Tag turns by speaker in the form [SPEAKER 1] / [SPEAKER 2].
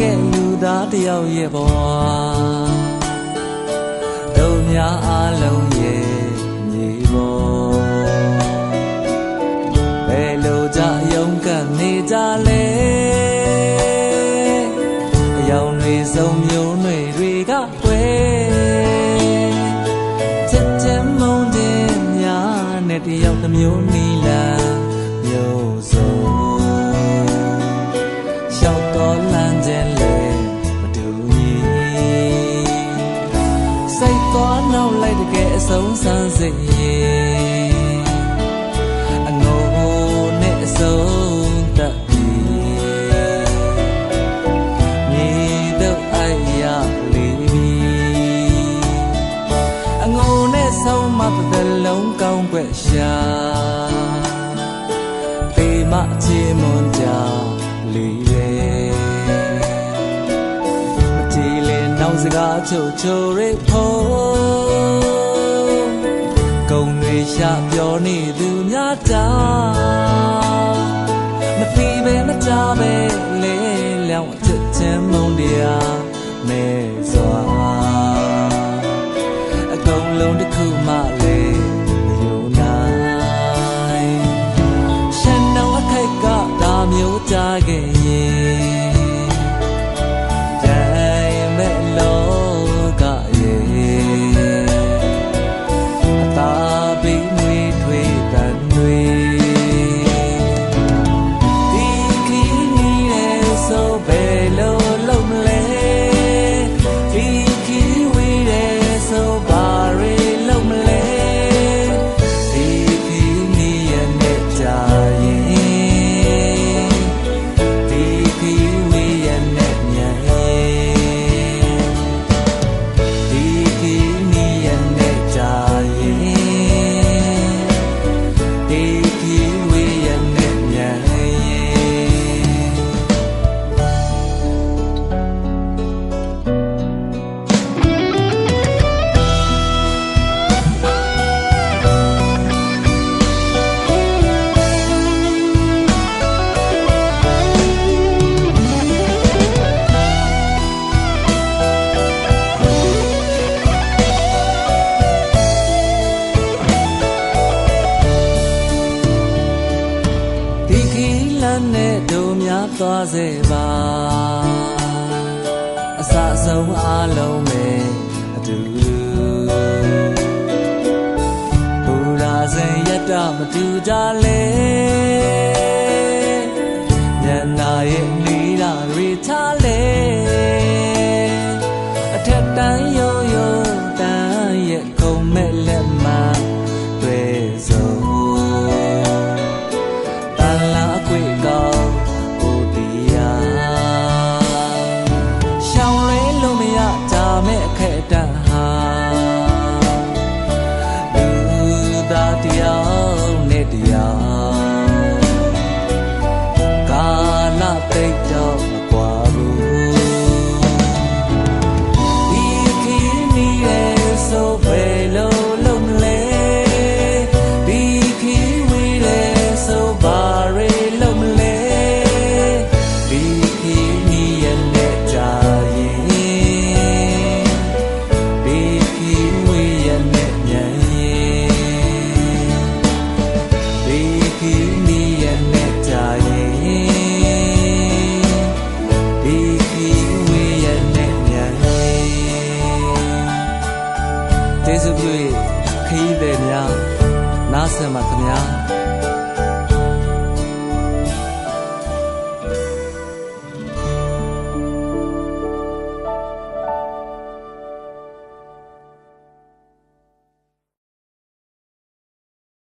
[SPEAKER 1] ခဲ့လူသားတစ်ယောက်ရဲ့ဘဝတို့များအားလုံးရဲ့မြေပေါ်ဘယ်လိုကြရုံးကနေကြလဲအယောင်တွေစုံမျိုးတွေတွေကကွယ်ချက်ချင်းမုန်းတဲ့များနဲ့တယောက်တစ်မျိုးနီ ဆုံးဆန်းစေရင်အငိုနဲ့အဆုံးတတ်ပြီမြေတော့အိုင်ရလေးပြီအငိုနဲ့ဆုံးမတစ်သက်လုံးကောင်းွက်ရှာပေမချေမွန်ကြလေးလေမကြည်လေနောက်စကားချိုချိုရိဖို့ကုံတွေ ရှာပြောနေသူများတာမဖီးပဲမကြပဲလေလျောင်းအချက်ချင်းမုံတရားမဲစွာအကုန်လုံးတစ်ခုမှလည်းမယုံနိုင်ရှန်တော့အခိုက်ကဒါမျိုးကြခဲ့ရင် ခီလန်းနဲ့တို့များသွားစေပါအစအဆုံးအားလုံးပဲအတူဘူရာစင်ရတမတူကြလဲညနာရဲ့နေတာတွေချလဲ လ ကျေးဇူးပြု၍ခရီးသည်များနားဆင်ပါခင်ဗျာ